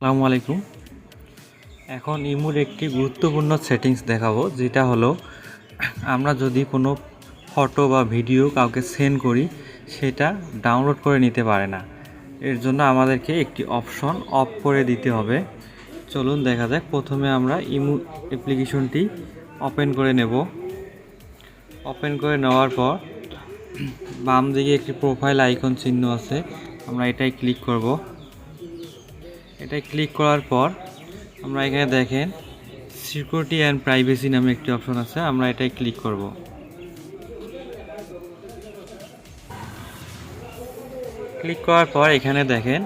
আসসালামু আলাইকুম। এখন ইমুর একটি গুরুত্বপূর্ণ সেটিংস দেখাবো, যেটা হলো, আমরা যদি কোনো ফটো বা ভিডিও কাউকে সেন্ড করি, সেটা ডাউনলোড করে নিতে পারে না। এর জন্য আমাদেরকে একটি অপশন অফ করে দিতে হবে। চলুন দেখা যাক, প্রথমে আমরা ইমু অ্যাপ্লিকেশনটি ওপেন করে নেব। ওপেন করে নেওয়ার পর বাম দিকে একটি প্রোফাইল আইকন চিহ্ন আছে, আমরা এটাই ক্লিক করব। এটাই ক্লিক করার পর আমরা এখানে দেখেন সিকিউরিটি অ্যান্ড প্রাইভেসি নামে একটি অপশন আছে, আমরা এটাই ক্লিক করব। ক্লিক করার পর এখানে দেখেন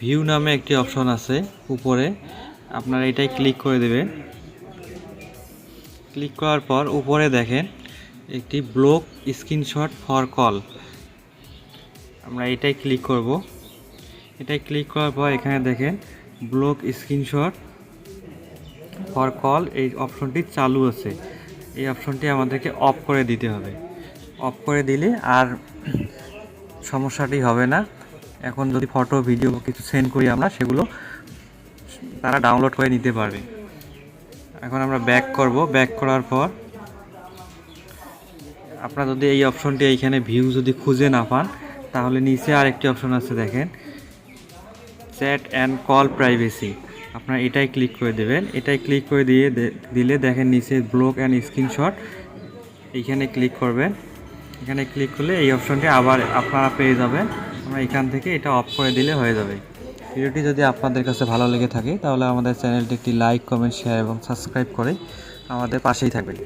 ভিউ নামে একটি অপশন আছে, উপরে আপনারা এটাই ক্লিক করে দেবেন। ক্লিক করার পর উপরে দেখেন একটি ব্লক স্ক্রিনশট ফর কল আমরা এটাই ক্লিক করব। এটাই ক্লিক করার পর এখানে দেখেন ব্লক স্ক্রিনশট ফর কল এই অপশনটি চালু আছে। এই অপশনটি আমাদেরকে অফ করে দিতে হবে। অফ করে দিলে আর সমস্যাটি হবে না। এখন যদি ফটো ভিডিও কিছু সেন্ড করি আমরা, সেগুলো তারা ডাউনলোড করে নিতে পারবে। এখন আমরা ব্যাক করব। ব্যাক করার পর আপনারা যদি এই অপশনটি এইখানে ভিউ যদি খুঁজে না পান, তাহলে নিচে আরেকটি অপশন আছে দেখেন। চ্যাট অ্যান্ড কল প্রাইভেসি আপনারা এটাই ক্লিক করে দেবেন। এটাই ক্লিক করে দিয়ে দিলে দেখেন নিচে ব্লক অ্যান্ড স্ক্রিনশট এইখানে ক্লিক করবেন। এখানে ক্লিক করলে এই অপশনটি আবার আপনারা পেয়ে যাবেন। আমরা এখান থেকে এটা অফ করে দিলে হয়ে যাবে। ভিডিওটি যদি আপনাদের কাছে ভালো লেগে থাকে, তাহলে আমাদের চ্যানেলটি একটি লাইক কমেন্ট শেয়ার এবং সাবস্ক্রাইব করে আমাদের পাশেই থাকবেন।